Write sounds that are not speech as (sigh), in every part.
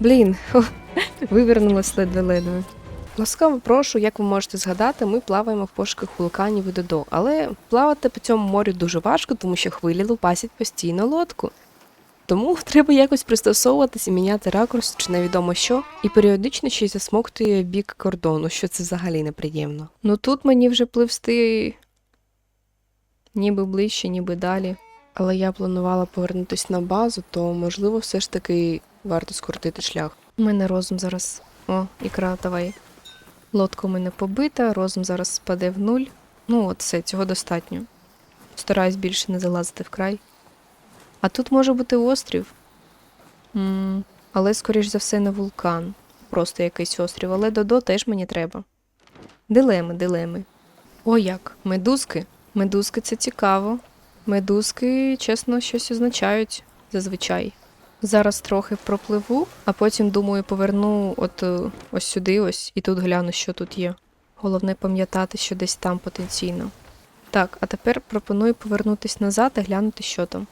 Блін, (laughs) вивернулась ледве-ледве. Ласкаво прошу, як ви можете згадати, ми плаваємо в пошуках вулканів і додо, але плавати по цьому морю дуже важко, тому що хвилі лупасять постійно лодку. Тому треба якось пристосовуватися, міняти ракурс чи невідомо що, і періодично ще й засмоктує бік кордону, що це взагалі неприємно. Ну тут мені вже пливсти ніби ближче, ніби далі. Але я планувала повернутися на базу, то можливо все ж таки варто скоротити шлях. У мене розум зараз. О, ікра, давай. Лодка у мене побита, розум зараз спаде в нуль. Ну, от все, цього достатньо. Стараюсь більше не залазити в край. А тут може бути острів. м але, скоріш за все, не вулкан. Просто якийсь острів, але Додо теж мені треба. Дилеми, дилеми. О, як? Медузки. Медузки це цікаво. Медузки, чесно, щось означають зазвичай. Зараз трохи пропливу, а потім, думаю, поверну от е, ось сюди, ось, і тут гляну, що тут є. Головне пам'ятати, що десь там потенційно. Так, а тепер пропоную повернутись назад і глянути, що там.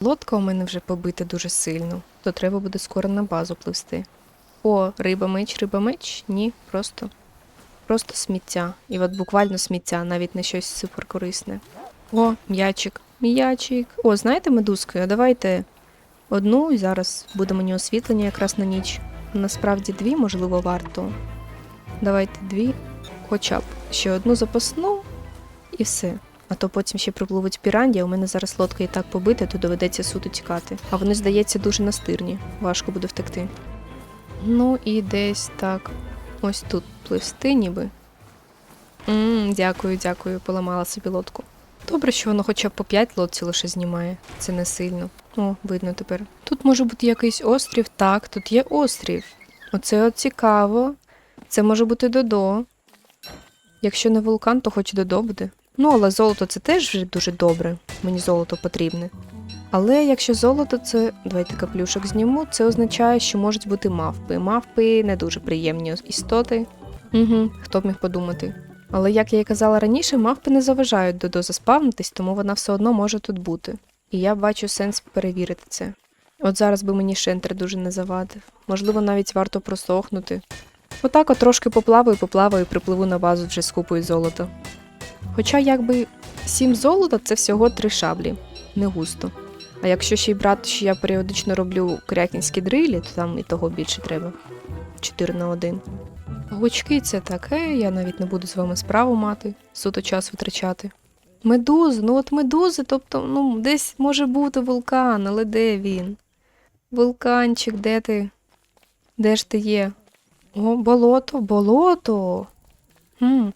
Лодка у мене вже побита дуже сильно, то треба буде скоро на базу пливсти. О, риба меч, риба меч? Ні, просто. Просто сміття. І от буквально сміття, навіть не щось суперкорисне. О, м'ячик. М'ячик. О, знаєте медузки? А давайте одну і зараз буде мені освітлення якраз на ніч. Насправді дві, можливо, варто. Давайте дві, хоча б ще одну запасну і все. А то потім ще припливуть піранді, а у мене зараз лодка і так побита, то доведеться суто тікати. А вони, здається, дуже настирні. Важко буде втекти. Ну і десь так. Ось тут пливсти ніби. м дякую, дякую, поламала собі лодку. Добре, що воно хоча б по 5 лодці лише знімає. Це не сильно. О, видно тепер. Тут може бути якийсь острів. Так, тут є острів. Оце от цікаво. Це може бути Додо. Якщо не вулкан, то хоч Додо буде. Ну, але золото це теж вже дуже добре. Мені золото потрібне. Але якщо золото, це давайте каплюшок зніму, це означає, що можуть бути мавпи. Мавпи не дуже приємні істоти. Угу, хто б міг подумати. Але як я і казала раніше, мавпи не заважають Додо заспавнитись, тому вона все одно може тут бути. І я бачу сенс перевірити це. От зараз би мені шентер дуже не завадив. Можливо, навіть варто просохнути. Отак от трошки поплаваю, поплаваю і припливу на базу вже з купою золота. Хоча якби сім золота це всього три шаблі, не густо. А якщо ще й брати, що я періодично роблю крякінські дрилі, то там і того більше треба. 4 на 1. Гучки це таке, я навіть не буду з вами справу мати, суто час витрачати. Медузи, ну от медузи, тобто, ну, десь може бути вулкан, але де він? Вулканчик, де ти? Де ж ти є? О, болото, болото. Хм.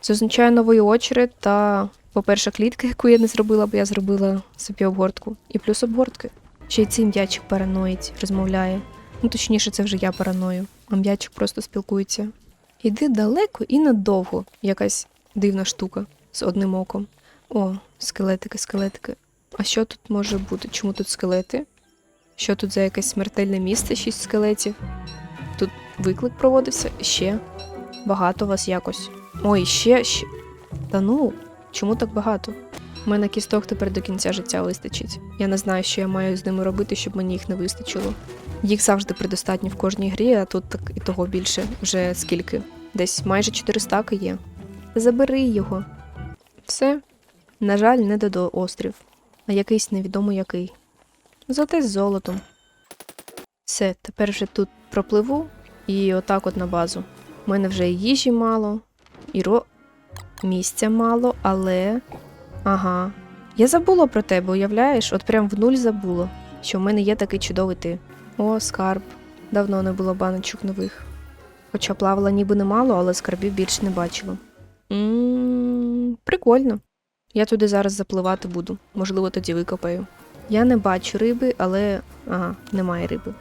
Це означає новий очеред та, по-перше, клітка, яку я не зробила, бо я зробила собі обгортку. І плюс обгортки. Ще й цей м'ячик параноїть, розмовляє. Ну, точніше, це вже я параною, а просто спілкується. Іди далеко і надовго, якась дивна штука з одним оком. О, скелетики, скелетики. А що тут може бути? Чому тут скелети? Що тут за якесь смертельне місце, шість скелетів? Тут виклик проводився ще. Багато вас якось. Ой, ще, ще. Та ну, чому так багато? Мене кісток тепер до кінця життя вистачить. Я не знаю, що я маю з ними робити, щоб мені їх не вистачило. Їх завжди предостатньо в кожній грі, а тут так і того більше. Вже скільки? Десь майже 400 є. Забери його. Все. На жаль, не додо острів, а якийсь невідомо який. Зате з золотом. Все, тепер вже тут пропливу і отак от на базу. У мене вже і їжі мало, і ро... місця мало, але. Ага. Я забула про тебе, уявляєш? От прям в нуль забула, що в мене є такий чудовий ти. О, скарб. Давно не було баночок нових. Хоча плавала ніби немало, але скарбів більше не бачила. Ммм, прикольно. Я туди зараз запливати буду. Можливо, тоді викопаю. Я не бачу риби, але. Ага, немає риби.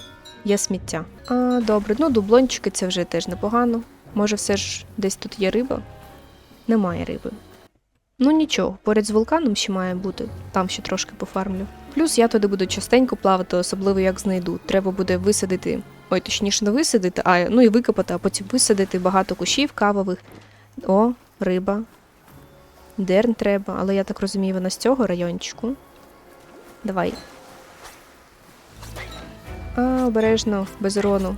Є сміття. А, добре, ну дублончики це вже теж непогано. Може, все ж десь тут є риба? Немає риби. Ну нічого, поряд з вулканом ще має бути, там ще трошки пофармлю. Плюс я туди буду частенько плавати, особливо як знайду. Треба буде висадити, ой, точніше, не висадити, а ну і викопати, а потім висадити багато кущів кавових. О, риба. Дерн треба, але я так розумію, вона з цього райончику. Давай. А, обережно, без урону.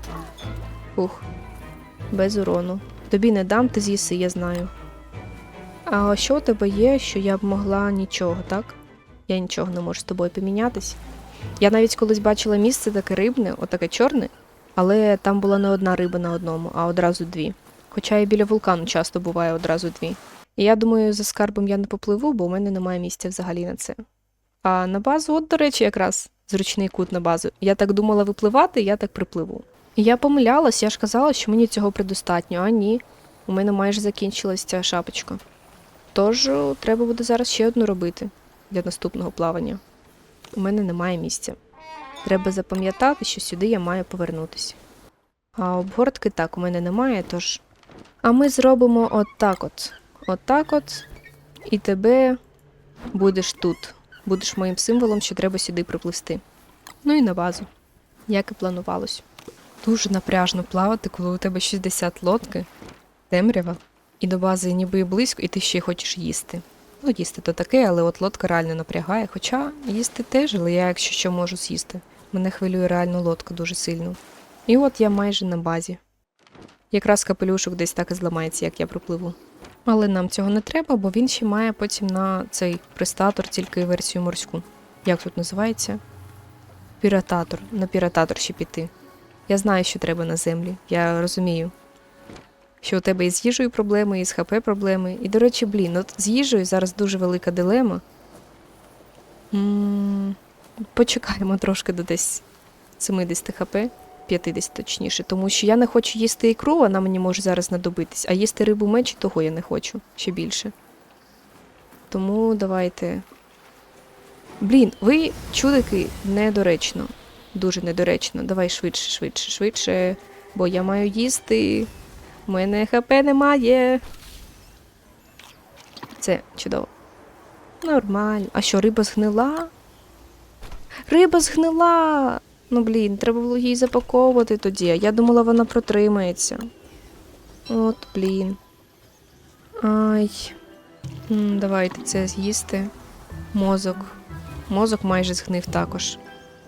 Ух, без урону. Тобі не дам, ти з'їси, я знаю. А що у тебе є, що я б могла нічого, так? Я нічого не можу з тобою помінятись. Я навіть колись бачила місце таке рибне, отаке чорне, але там була не одна риба на одному, а одразу дві. Хоча і біля вулкану часто буває одразу дві. І я думаю, за скарбом я не попливу, бо у мене немає місця взагалі на це. А на базу, от, до речі, якраз зручний кут на базу. Я так думала випливати, я так припливу. Я помилялась, я ж казала, що мені цього предостатньо, а ні. У мене майже закінчилась ця шапочка. Тож треба буде зараз ще одну робити для наступного плавання. У мене немає місця. Треба запам'ятати, що сюди я маю повернутися. А обгортки так у мене немає, тож. А ми зробимо отак от. Отак от. І тебе будеш тут. Будеш моїм символом, що треба сюди припливсти. Ну і на базу, як і планувалось. Дуже напряжно плавати, коли у тебе 60 лодки, темрява, і до бази ніби близько, і ти ще хочеш їсти. Ну, їсти то таке, але от лодка реально напрягає. Хоча їсти теж, але я, якщо що, можу з'їсти. Мене хвилює реально лодка дуже сильно. І от я майже на базі. Якраз капелюшок десь так і зламається, як я пропливу. Але нам цього не треба, бо він ще має потім на цей пристатор тільки версію морську. Як тут називається? Пірататор. На пірататор ще піти. Я знаю, що треба на землі. Я розумію. Що у тебе і з їжею проблеми, і з ХП проблеми. І, до речі, блін, от з їжею зараз дуже велика дилема. м почекаємо трошки до десь 70 хп, 50 точніше, тому що я не хочу їсти ікру, вона мені може зараз знадобитись, а їсти рибу меч, того я не хочу ще більше. Тому давайте. Блін, ви чудики недоречно. Дуже недоречно. Давай швидше, швидше, швидше, бо я маю їсти. У мене ХП немає. Це чудово. Нормально. А що, риба згнила? Риба згнила! Ну, блін, треба було її запаковувати тоді. Я думала, вона протримається. От, блін. Ай. Давайте це з'їсти. Мозок. Мозок майже згнив також.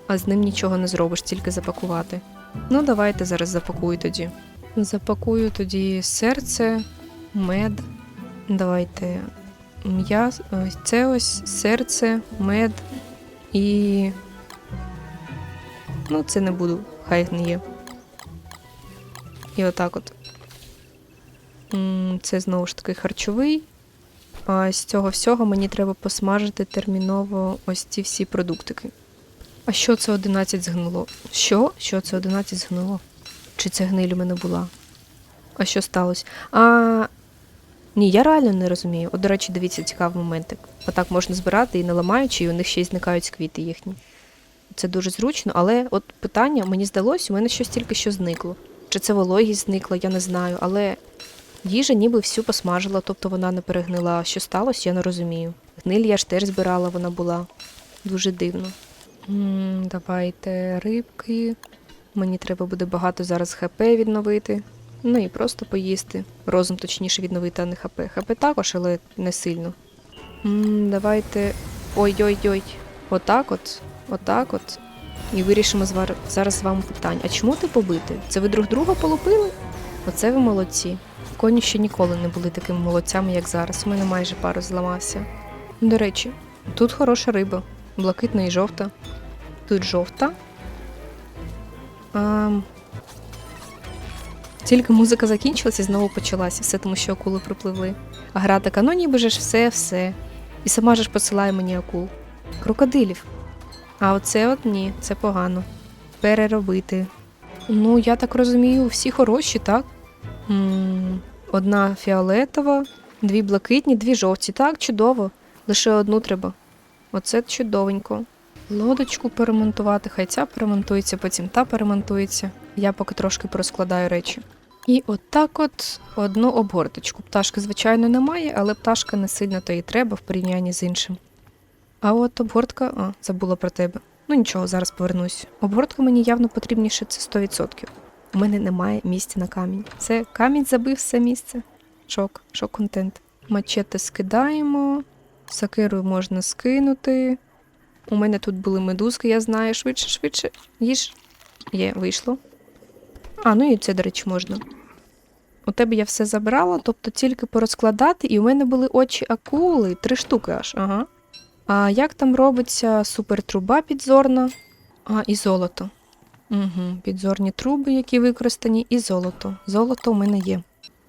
А з ним нічого не зробиш, тільки запакувати. Ну, давайте зараз запакую тоді. Запакую тоді серце, мед. Давайте м'яс. Ось це ось серце, мед і. Ну, це не буду, хай гниє. І отак от. Це знову ж таки харчовий. А з цього всього мені треба посмажити терміново ось ці всі продуктики. А що це 11 згнило? Що? Що це 11 згнило? Чи це гниль у мене була? А що сталося? А. Ні, я реально не розумію. От, до речі, дивіться, цікавий моментик. Отак можна збирати і не ламаючи, і у них ще й зникають квіти їхні. Це дуже зручно, але от питання, мені здалося, у мене щось тільки що зникло. Чи це вологість зникла, я не знаю. Але їжа ніби всю посмажила, тобто вона не перегнила. А що сталося, я не розумію. Гниль я ж теж збирала, вона була. Дуже дивно. м давайте рибки. Мені треба буде багато зараз ХП відновити. Ну і просто поїсти. Розум точніше відновити, а не ХП. ХП також, але не сильно. м давайте. Ой-ой-ой. Отак от. Отак от. І вирішимо зараз з вами питання. А чому ти побити? Це ви друг друга полупили? Оце ви молодці. Коні ще ніколи не були такими молодцями, як зараз. У мене майже пару зламався. До речі, тут хороша риба. Блакитна і жовта. Тут жовта. Тільки музика закінчилася і знову почалася, все тому що акули припливли. А гра така, ну ніби ж все, все. І сама ж посилає мені акул. Крокодилів. А оце от ні, це погано. Переробити. Ну, я так розумію, всі хороші, так? одна фіолетова, дві блакитні, дві жовті. Так, чудово. Лише одну треба. Оце чудовенько. Лодочку перемонтувати, хай ця перемонтується, потім та перемонтується. Я поки трошки порозкладаю речі. І отак от одну обгорточку. Пташки, звичайно, немає, але пташка не сильно то і треба в порівнянні з іншим. А от обгортка, а, забула про тебе. Ну нічого, зараз повернусь. Обгортка мені явно потрібніше, це 100%. У мене немає місця на камінь. Це камінь забив все місце. Шок, шок контент. Мачете скидаємо, сакиру можна скинути. У мене тут були медузки, я знаю. Швидше, швидше. Їж. Є, вийшло. А, ну і це, до речі, можна. У тебе я все забрала, тобто тільки порозкладати, і у мене були очі акули, три штуки аж. Ага. А як там робиться супертруба підзорна? А, і золото. Угу, підзорні труби, які використані, і золото. Золото у мене є.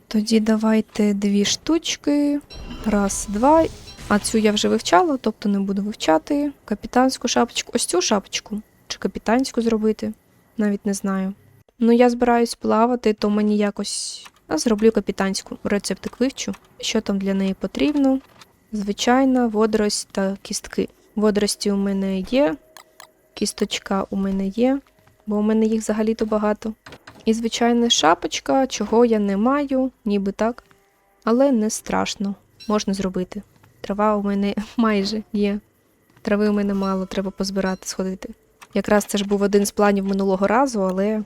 Тоді давайте дві штучки. Раз, два. А цю я вже вивчала, тобто не буду вивчати. Капітанську шапочку. Ось цю шапочку. Чи капітанську зробити? Навіть не знаю. Ну, я збираюсь плавати, то мені якось. А зроблю капітанську. Рецептик вивчу. Що там для неї потрібно? Звичайна водорость та кістки. Водорості у мене є, кісточка у мене є, бо у мене їх взагалі-то багато. І звичайна шапочка, чого я не маю, ніби так. Але не страшно, можна зробити. Трава у мене (laughs) майже є. Трави у мене мало, треба позбирати, сходити. Якраз це ж був один з планів минулого разу, але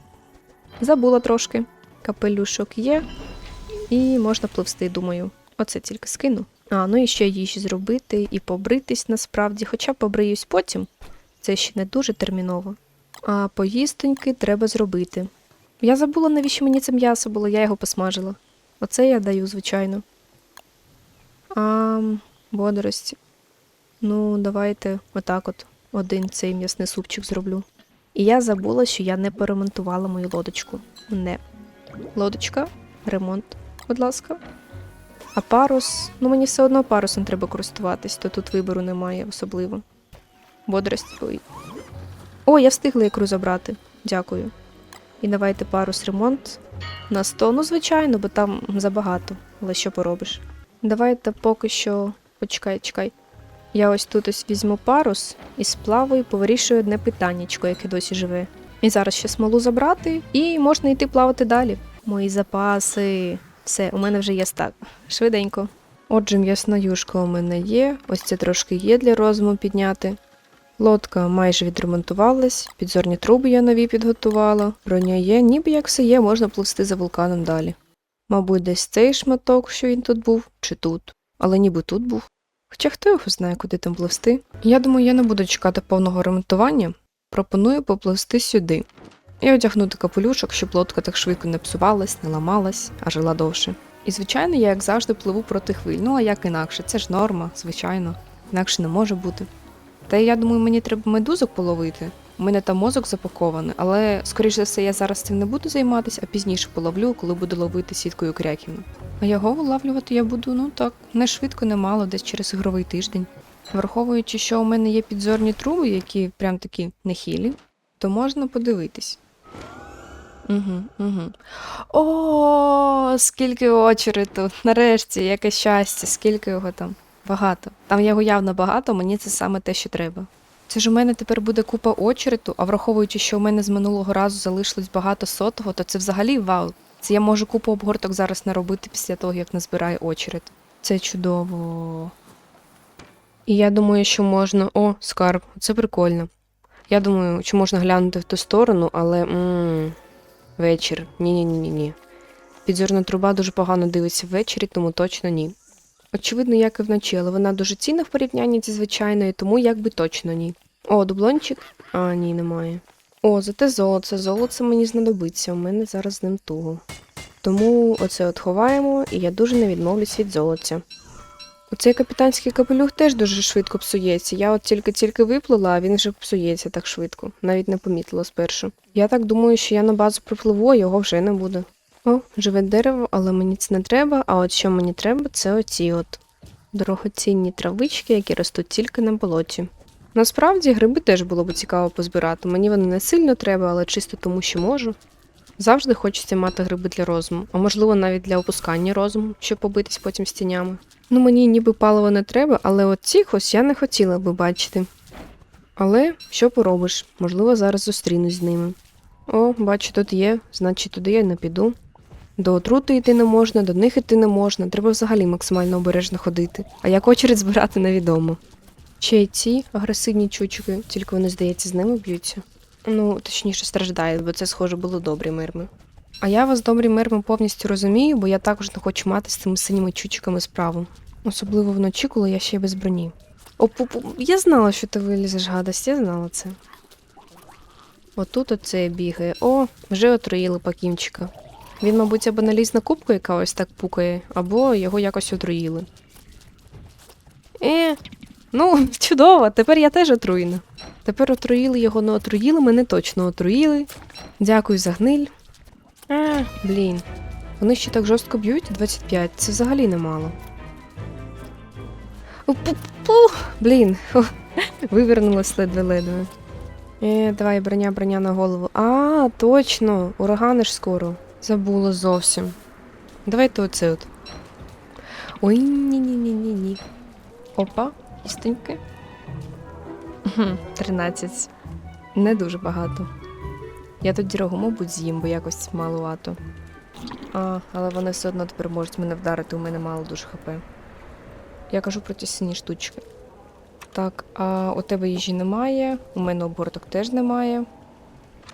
забула трошки. Капелюшок є, і можна пливсти, думаю. Оце тільки скину. А, ну і ще їжі зробити і побритись насправді, хоча побриюсь потім. Це ще не дуже терміново. А поїстоньки треба зробити. Я забула, навіщо мені це м'ясо було, я його посмажила. Оце я даю, звичайно. А, водорості. Ну, давайте отак от один цей м'ясний супчик зроблю. І я забула, що я не поремонтувала мою лодочку. Не. Лодочка, ремонт, будь ласка. А парус, ну мені все одно парусом треба користуватись, то тут вибору немає особливо. Бодрості. Ой. О, я встигла ікру забрати. Дякую. І давайте парус ремонт на 100. Ну, звичайно, бо там забагато. Але що поробиш? Давайте поки що. Почекай, чекай. Я ось тут ось візьму парус і сплаваю, повирішую одне питаннячко, яке досі живе. І зараз ще смолу забрати, і можна йти плавати далі. Мої запаси. Все, у мене вже є стак. Швиденько. Отже, м'ясна юшка у мене є. Ось це трошки є для розуму підняти. Лодка майже відремонтувалась, підзорні труби я нові підготувала, броня є, ніби як все є, можна пливсти за вулканом далі. Мабуть, десь цей шматок, що він тут був, чи тут, але ніби тут був. Хоча хто його знає, куди там пливсти. Я думаю, я не буду чекати повного ремонтування. Пропоную попливсти сюди. І одягнути капелюшок, щоб лодка так швидко не псувалась, не ламалась, а жила довше. І звичайно, я як завжди пливу проти хвиль. Ну а як інакше, це ж норма, звичайно, інакше не може бути. Та я думаю, мені треба медузок половити. У мене там мозок запакований, але, скоріш за все, я зараз цим не буду займатися, а пізніше половлю, коли буду ловити сіткою кряківну. А його вилавлювати я буду, ну так, не швидко, не мало, десь через ігровий тиждень. Враховуючи, що у мене є підзорні труби, які прям такі нехилі, то можна подивитись. Угу, угу. О, скільки очерету! Нарешті, яке щастя, скільки його там. Багато. Там його явно багато, мені це саме те, що треба. Це ж у мене тепер буде купа очерету, а враховуючи, що у мене з минулого разу залишилось багато сотого, то це взагалі вау. Це я можу купу обгорток зараз наробити після того, як назбираю очерет. Це чудово. І я думаю, що можна. О, скарб, це прикольно. Я думаю, що можна глянути в ту сторону, але. м вечір. Ні-ні-ні. ні Підзорна труба дуже погано дивиться ввечері, тому точно ні. Очевидно, як і вночі, але вона дуже цінна в порівнянні зі звичайною, тому якби точно ні. О, дублончик? А, ні, немає. О, зате золоце. Золоце мені знадобиться, у мене зараз з ним туго. Тому оце от ховаємо, і я дуже не відмовлюсь від золоця. Оцей капітанський капелюх теж дуже швидко псується. Я от тільки-тільки виплила, а він вже псується так швидко. Навіть не помітила спершу. Я так думаю, що я на базу припливу, а його вже не буде. О, живе дерево, але мені це не треба. А от що мені треба, це оці от дорогоцінні травички, які ростуть тільки на болоті. Насправді гриби теж було б цікаво позбирати. Мені вони не сильно треба, але чисто тому, що можу. Завжди хочеться мати гриби для розуму, а можливо навіть для опускання розуму, щоб побитись потім з тінями. Ну мені ніби паливо не треба, але от цих ось я не хотіла би бачити. Але що поробиш? Можливо, зараз зустрінусь з ними. О, бачу, тут є, значить туди я не піду. До отрути йти не можна, до них йти не можна, треба взагалі максимально обережно ходити. А як очередь збирати невідомо. Ще й ці агресивні чучки, тільки вони, здається, з ними б'ються. Ну, точніше, страждають, бо це, схоже, було добрі мирми. А я вас, добрі мирми, повністю розумію, бо я також не хочу мати з цими синіми чучиками справу. Особливо вночі, коли я ще й без броні. О, пу- пу- я знала, що ти вилізеш, гадость, я знала це. Отут оце бігає. О, вже отруїли пакімчика. Він, мабуть, або наліз на кубку, яка ось так пукає, або його якось отруїли. Е, ну, (laughs) чудово, тепер я теж отруєна. Тепер отруїли його, не отруїли, мене точно отруїли. Дякую за гниль. А, блін. Вони ще так жорстко б'ють 25, це взагалі немало. Блін, (laughs) вивернулась ледве-ледве. Е, давай броня, броня на голову. А, точно, урагани ж скоро. Забула зовсім. Давайте оце от. Ой, ні-ні-ні-ні-ні. Опа, істиньки. Хм, 13. Не дуже багато. Я тут дірогу, мабуть, з'їм, бо якось малувато. А, але вони все одно тепер можуть мене вдарити, у мене мало дуже хп. Я кажу про ті сині штучки. Так, а у тебе їжі немає, у мене оборток теж немає.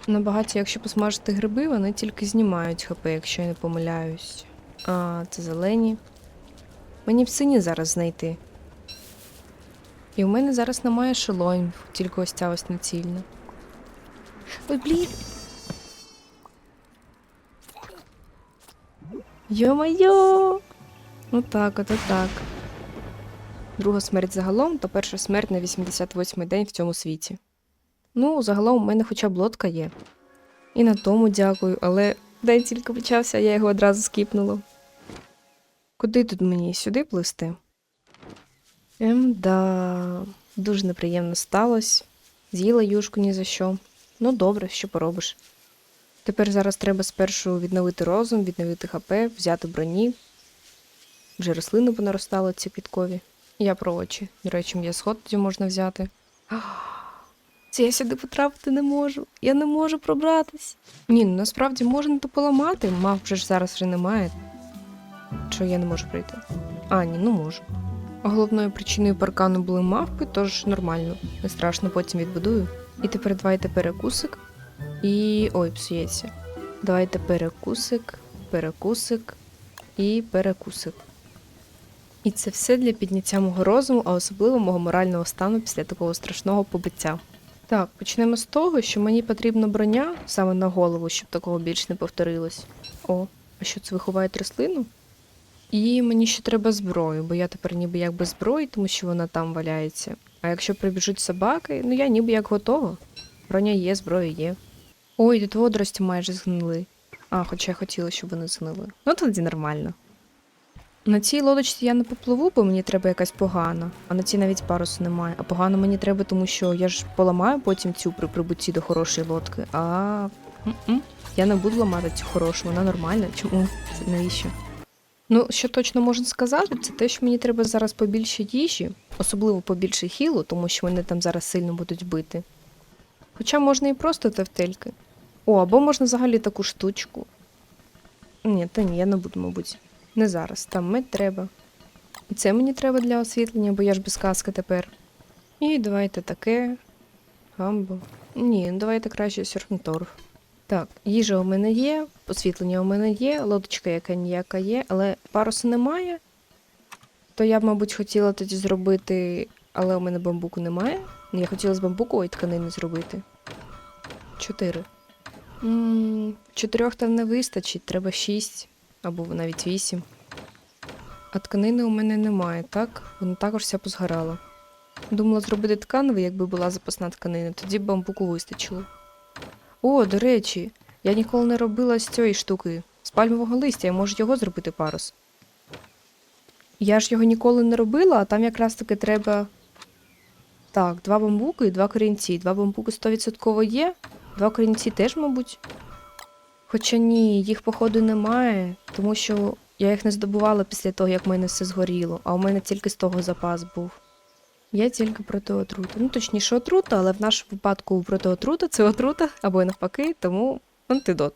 На багаті, якщо посмажити гриби, вони тільки знімають хп, якщо я не помиляюсь. А, це зелені. Мені б сині зараз знайти. І у мене зараз немає шелонів, тільки ось ця ось націльна. Ой, блін. Йо-майо! Ну так, ото так. Друга смерть загалом, то перша смерть на 88-й день в цьому світі. Ну, загалом у мене хоча б лодка є. І на тому дякую, але день тільки почався, я його одразу скіпнула. Куди тут мені? Сюди плисти? Ем, да. Дуже неприємно сталося. З'їла юшку ні за що. Ну, добре, що поробиш. Тепер зараз треба спершу відновити розум, відновити ХП, взяти броні. Вже рослини понаростали ці квіткові. Я про очі. До речі, м'ясход тоді можна взяти. (gasps) Це я сюди потрапити не можу. Я не можу пробратись. Ні, ну насправді можна то поламати. Мав вже ж зараз вже немає. Що я не можу прийти? А, ні, ну можу. Головною причиною паркану були мавпи, тож нормально. Не страшно, потім відбудую. І тепер давайте перекусик. І. ой, псується. Давайте перекусик, перекусик і перекусик. І це все для підняття мого розуму, а особливо мого морального стану після такого страшного побиття. Так, почнемо з того, що мені потрібна броня саме на голову, щоб такого більш не повторилось. О, а що це ви ховаєте рослину? І мені ще треба зброю, бо я тепер ніби як без зброї, тому що вона там валяється. А якщо прибіжуть собаки, ну я ніби як готова. Броня є, зброя є. Ой, тут водорості майже згнили. А, хоча я хотіла, щоб вони згнили. Ну тоді нормально. На цій лодочці я не попливу, бо мені треба якась погана, а на цій навіть парусу немає. А погано мені треба, тому що я ж поламаю потім цю при прибутті до хорошої лодки. А м-м, я не буду ламати цю хорошу, вона нормальна. Чому? Це навіщо? Ну, що точно можна сказати, це те, що мені треба зараз побільше їжі, особливо побільше хілу, тому що вони там зараз сильно будуть бити. Хоча можна і просто тефтельки. О, або можна взагалі таку штучку. Ні, та ні, я не буду, мабуть. Не зараз, там мед треба. І це мені треба для освітлення, бо я ж без каски тепер. І давайте таке. Гамбо. Ні, ну давайте краще сюрфнторф. Так, їжа у мене є, освітлення у мене є, лодочка яка ніяка є, але парусу немає. То я б, мабуть, хотіла тоді зробити, але у мене бамбуку немає. Я хотіла з бамбукової тканини зробити. Чотири. Чотирьох там не вистачить, треба шість або навіть вісім. А тканини у мене немає, так? Вона також вся позгорала. Думала зробити тканеву, якби була запасна тканина, тоді б бамбуку вистачило. О, до речі, я ніколи не робила з цієї штуки. З пальмового листя, я можу його зробити парус. Я ж його ніколи не робила, а там якраз таки треба. Так, два бамбуки і два корінці. Два бамбуки 100% є, два корінці теж, мабуть. Хоча ні, їх, походу, немає, тому що я їх не здобувала після того, як в мене все згоріло, а у мене тільки з того запас був. Я тільки проти отрути. Ну, точніше, отрута, але в нашому випадку проти отрута це отрута, або й навпаки, тому антидот.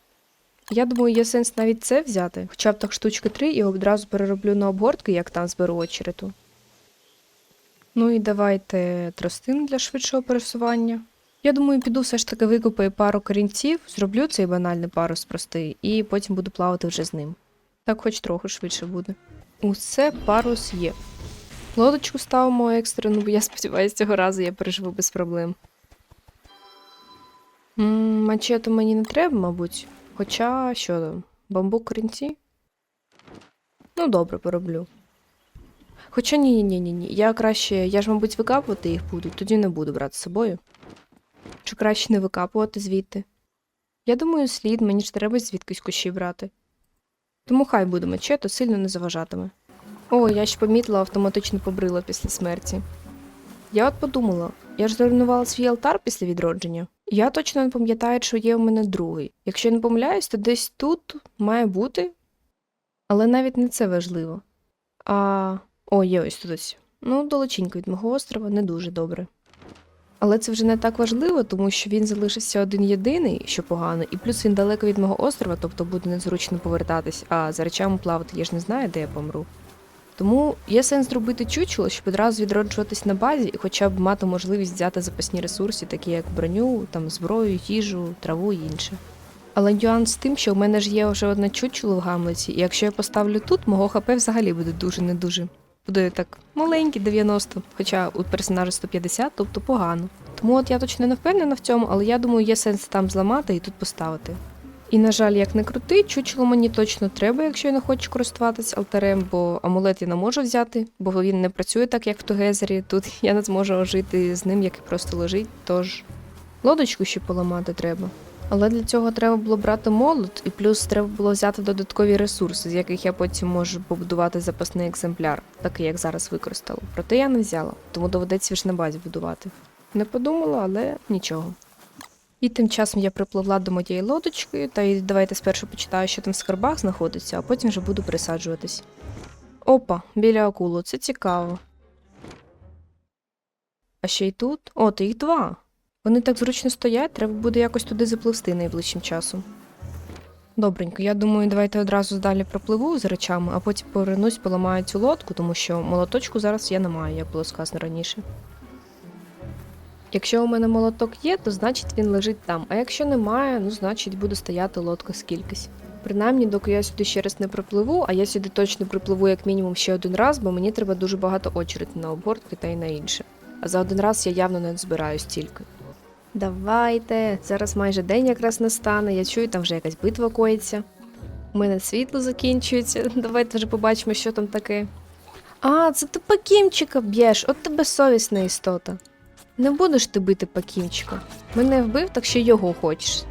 Я думаю, є сенс навіть це взяти, хоча б так штучки три, і одразу перероблю на обгортки, як там зберу очерету. Ну і давайте тростин для швидшого пересування. Я думаю, піду все ж таки викупаю пару корінців, зроблю цей банальний парус простий, і потім буду плавати вже з ним. Так хоч трохи швидше буде. Усе парус є. Лодочку ставимо екстрену, бо я сподіваюся, цього разу я переживу без проблем. М, Мачете мені не треба, мабуть. Хоча що там, бамбук корінці? Ну, добре, пороблю. Хоча ні, ні, ні, ні. Я краще, я ж, мабуть, викапувати їх буду, тоді не буду брати з собою. Чи краще не викапувати звідти? Я думаю, слід, мені ж треба звідкись кущі брати. Тому хай буде мечето, сильно не заважатиме. О, я ще помітила, автоматично побрила після смерті. Я от подумала, я ж зруйнувала свій алтар після відродження. Я точно не пам'ятаю, що є у мене другий. Якщо я не помиляюсь, то десь тут має бути. Але навіть не це важливо. А. О, є ось тут. Ну, далеченько від мого острова, не дуже добре. Але це вже не так важливо, тому що він залишився один єдиний, що погано, і плюс він далеко від мого острова, тобто буде незручно повертатись, а за речами плавати я ж не знаю, де я помру. Тому є сенс зробити чучело, щоб одразу відроджуватись на базі і хоча б мати можливість взяти запасні ресурси, такі як броню, там зброю, їжу, траву і інше. Але нюанс з тим, що в мене ж є вже одне чучело в гамлеті, і якщо я поставлю тут, мого ХП взагалі буде дуже не дуже. Буде так маленький 90, хоча у персонажа 150, тобто погано. Тому от я точно не впевнена в цьому, але я думаю, є сенс там зламати і тут поставити. І, на жаль, як не крути, чучело мені точно треба, якщо я не хочу користуватись алтарем, бо амулет я не можу взяти, бо він не працює так, як в Тугезері. Тут я не зможу жити з ним, як і просто лежить. Тож лодочку ще поламати треба. Але для цього треба було брати молот, і плюс треба було взяти додаткові ресурси, з яких я потім можу побудувати запасний екземпляр, такий як зараз використала. Проте я не взяла, тому доведеться ж на базі будувати. Не подумала, але нічого. І тим часом я припливла до моєї лодочки, та й давайте спершу почитаю, що там в скарбах знаходиться, а потім вже буду присаджуватись. Опа, біля акулу, це цікаво. А ще й тут? О, то їх два. Вони так зручно стоять, треба буде якось туди запливсти найближчим часом. Добренько, я думаю, давайте одразу далі пропливу з речами, а потім повернусь, поламаю цю лодку, тому що молоточку зараз я не маю, як було сказано раніше. Якщо у мене молоток є, то значить він лежить там, а якщо немає, ну значить буде стояти лодка скількись. Принаймні, доки я сюди ще раз не припливу, а я сюди точно припливу як мінімум ще один раз, бо мені треба дуже багато очереди на обгортки та й на інше. А за один раз я явно не збираю стільки. Давайте, зараз майже день якраз настане, я чую, там вже якась битва коїться. У мене світло закінчується. (laughs) Давайте вже побачимо, що там таке. А, це ти пакімчика б'єш, от тебе совісна істота. Не будеш ти бити пакімчика. Мене вбив, так ще його хочеш.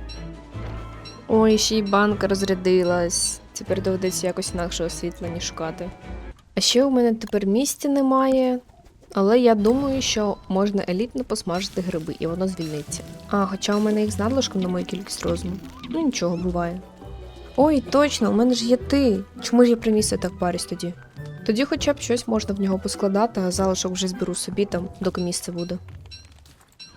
Ой, ще й банка розрядилась. Тепер доведеться якось інакше освітлення шукати. А ще у мене тепер місця немає, але я думаю, що можна елітно посмажити гриби, і воно звільниться. А, хоча у мене їх з надлишком на мою кількість розуму. Ну нічого, буває. Ой, точно, у мене ж є ти. Чому ж я при так парюсь тоді? Тоді хоча б щось можна в нього поскладати, а залишок вже зберу собі там, доки місце буде.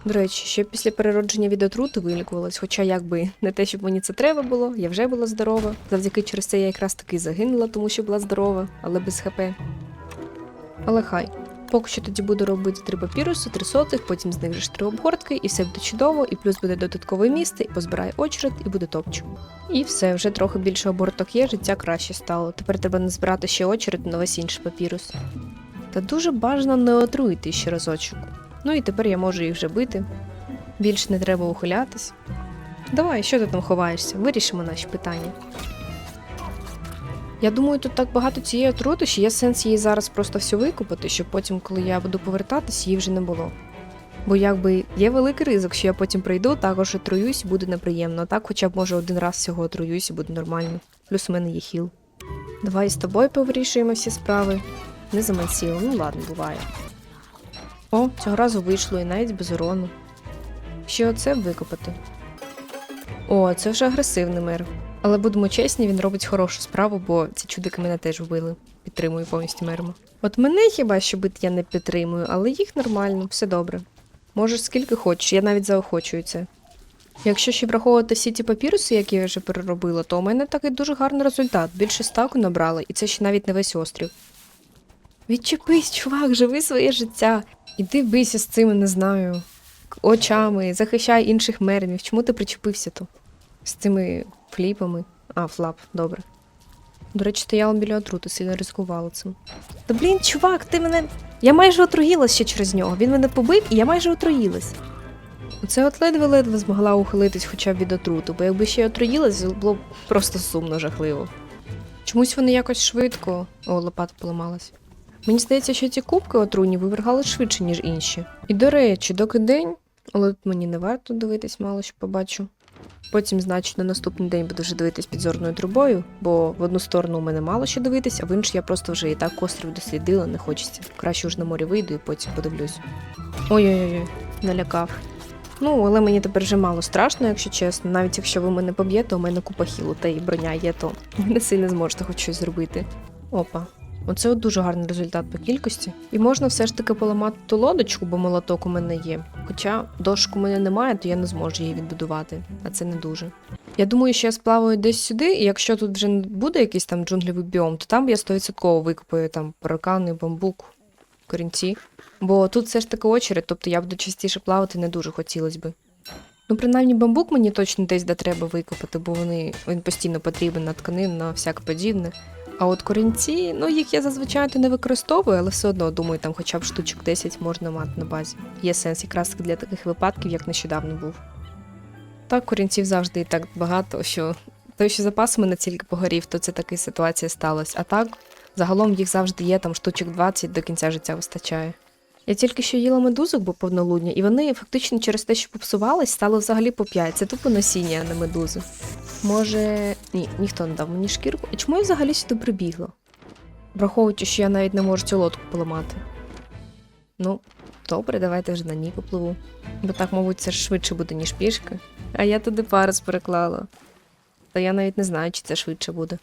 До речі, ще після переродження від отрути вилікувалась, хоча якби не те, щоб мені це треба було, я вже була здорова. Завдяки через це я якраз таки загинула, тому що була здорова, але без ХП. Але хай. Поки що тоді буду робити три папіруси, три сотих, потім з три обгортки, і все буде чудово, і плюс буде додаткове місце, і позбираю очеред, і буде топчу. І все, вже трохи більше обгорток є, життя краще стало. Тепер треба не збирати ще очеред на весь інший папірус. Та дуже бажано не отруїти ще разочок. Ну і тепер я можу їх вже бити. Більше не треба ухилятись. Давай, що ти там ховаєшся? Вирішимо наші питання. Я думаю, тут так багато цієї отрути, що є сенс її зараз просто всю викупити, щоб потім, коли я буду повертатись, її вже не було. Бо якби є великий ризик, що я потім прийду, також отруюсь буде неприємно. Так хоча б може один раз всього отруюсь і буде нормально. Плюс у мене є хіл. Давай з тобою повирішуємо всі справи. Не замансіло, ну ладно, буває. О, цього разу вийшло і навіть без урону. Ще оце викопати. О, це вже агресивний мер. Але будемо чесні, він робить хорошу справу, бо ці чудики мене теж вбили. Підтримую повністю мерма. От мене хіба що бити я не підтримую, але їх нормально, все добре. Можеш скільки хочеш, я навіть заохочую це. Якщо ще враховувати всі ті папіруси, які я вже переробила, то у мене такий дуже гарний результат. Більше стаку набрала, і це ще навіть не весь острів. Відчепись, чувак, живи своє життя. Іди бийся з цими, не знаю, очами, захищай інших мермів. Чому ти причепився то? З цими фліпами. А, флап, добре. До речі, стояла біля отрути, сильно ризикувала цим. Та блін, чувак, ти мене. Я майже отруїлась ще через нього. Він мене побив, і я майже отруїлась. Оце от ледве-ледве змогла ухилитись хоча б від отруту, бо якби ще й отруїлась, було б просто сумно жахливо. Чомусь вони якось швидко. О, лопата поламалась. Мені здається, що ці кубки отруйні вивергали швидше, ніж інші. І до речі, доки день, але тут мені не варто дивитись, мало що побачу. Потім, значить, на наступний день буду вже дивитись підзорною трубою, бо в одну сторону у мене мало що дивитись, а в іншу я просто вже і так острів дослідила, не хочеться. Краще ж на морі вийду і потім подивлюсь. Ой-ой-ой, налякав. Ну, але мені тепер вже мало страшно, якщо чесно. Навіть якщо ви мене поб'єте, у мене купа хілу та і броня є, то не сильно зможете хоч щось зробити. Опа. Оце от дуже гарний результат по кількості. І можна все ж таки поламати ту лодочку, бо молоток у мене є. Хоча дошку у мене немає, то я не зможу її відбудувати, а це не дуже. Я думаю, що я сплаваю десь сюди, і якщо тут вже буде якийсь там джунглевий біом, то там я 100% викопаю там паракани, бамбук, корінці. Бо тут все ж таки очередь, тобто я буду частіше плавати не дуже хотілося би. Ну, принаймні, бамбук мені точно десь де треба викопати, бо вони, він постійно потрібен на тканин, на всяке подібне. А от корінці, ну їх я зазвичай то не використовую, але все одно думаю, там хоча б штучок 10 можна мати на базі. Є сенс якраз для таких випадків, як нещодавно був. Так, корінців завжди і так багато, що той, що запас у мене тільки погорів, то це така ситуація сталася. А так, загалом їх завжди є, там штучок 20 до кінця життя вистачає. Я тільки що їла медузок, бо повнолудня, і вони фактично через те, що попсувались, стали взагалі по 5. Це тупо насіння, а не медузи. Може, ні, ніхто не дав мені шкірку. І чому я взагалі сюди прибігла? Враховуючи, що я навіть не можу цю лодку поламати. Ну, добре, давайте вже на ній попливу. Бо так, мабуть, це швидше буде, ніж пішки. А я туди парус переклала. Та я навіть не знаю, чи це швидше буде.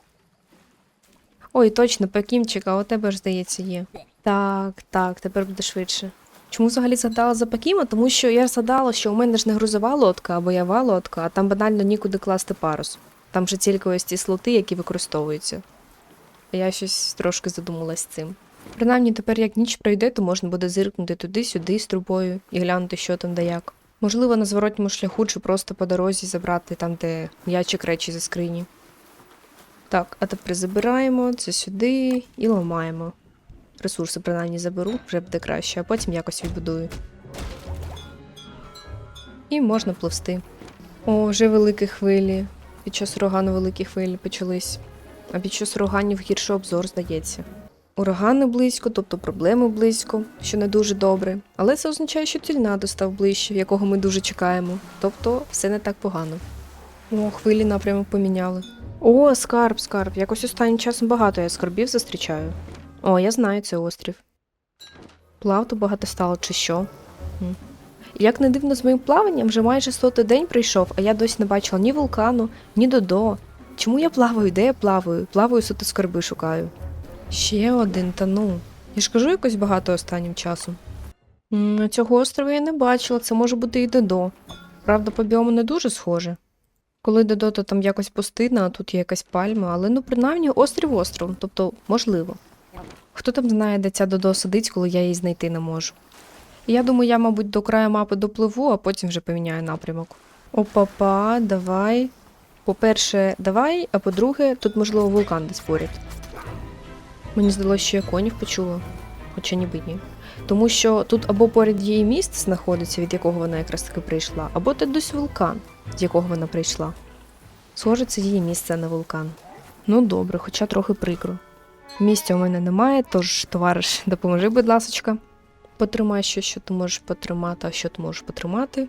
Ой, точно, Пакімчик, а у тебе ж, здається, є. Так, так, тепер буде швидше. Чому взагалі згадала за Пакіма? Тому що я згадала, що у мене ж не грузова лодка, а бойова лодка, а там банально нікуди класти парус. Там же тільки ось ті слоти, які використовуються. Я щось трошки задумалась цим. Принаймні, тепер як ніч пройде, то можна буде зиркнути туди-сюди з трубою і глянути, що там да як. Можливо, на зворотньому шляху чи просто по дорозі забрати там, де м'ячик речі за скрині. Так, а тепер забираємо це сюди і ламаємо. Ресурси принаймні заберу, вже буде краще, а потім якось відбудую. І можна пливсти. О, вже великі хвилі. Під час урагану великі хвилі почались. А під час ураганів гірший обзор, здається. Урагани близько, тобто проблеми близько, що не дуже добре. Але це означає, що тільнадо став ближче, якого ми дуже чекаємо. Тобто все не так погано. О, хвилі напрямок поміняли. О, скарб, скарб. Якось останнім часом багато я скарбів зустрічаю. О, я знаю цей острів. Плав то багато стало, чи що? Як не дивно з моїм плаванням, вже майже сотий день прийшов, а я досі не бачила ні вулкану, ні додо. Чому я плаваю? Де я плаваю? Плаваю суто скарби шукаю. Ще один, та ну. Я ж кажу якось багато останнім часом. М, Цього острова я не бачила, це може бути і додо. Правда, по біому не дуже схоже. Коли додо, то там якось пустина, а тут є якась пальма, але ну принаймні острів островом, тобто можливо. Хто там знає, де ця додо сидить, коли я її знайти не можу. Я думаю, я, мабуть, до краю мапи допливу, а потім вже поміняю напрямок. Опа-па, давай. По-перше, давай, а по-друге, тут, можливо, вулкан десь поряд. Мені здалося, що я конів почула, хоча ніби ні. Тому що тут або поряд її міст знаходиться, від якого вона якраз таки прийшла, або тут десь вулкан, з якого вона прийшла. Схоже, це її місце, а не вулкан. Ну добре, хоча трохи прикро. Місця у мене немає, тож, товариш, допоможи, будь ласочка. Потримай щось, що ти можеш потримати, а що ти можеш потримати.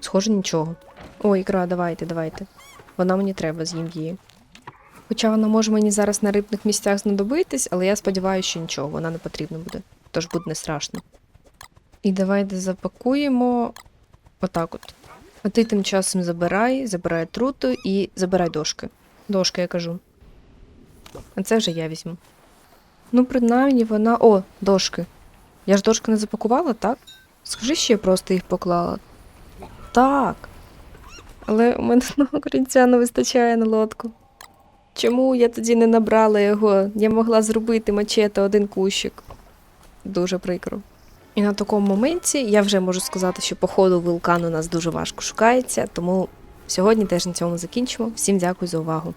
Схоже, нічого. О, ікра, давайте, давайте. Вона мені треба, з'їм її. Хоча вона може мені зараз на рибних місцях знадобитись, але я сподіваюся, що нічого, вона не потрібна буде. Тож буде не страшно. І давайте запакуємо отак от. А ти тим часом забирай, забирай труту і забирай дошки. Дошки, я кажу. А це вже я візьму. Ну, принаймні, вона. О, дошки. Я ж дошки не запакувала, так? Скажи, що я просто їх поклала. Так. Але у мене (laughs) одного корінця не вистачає на лодку. Чому я тоді не набрала його? Я могла зробити мачете один кущик. Дуже прикро. І на такому моменті я вже можу сказати, що по ходу вулкан у нас дуже важко шукається, тому сьогодні теж на цьому закінчимо. Всім дякую за увагу.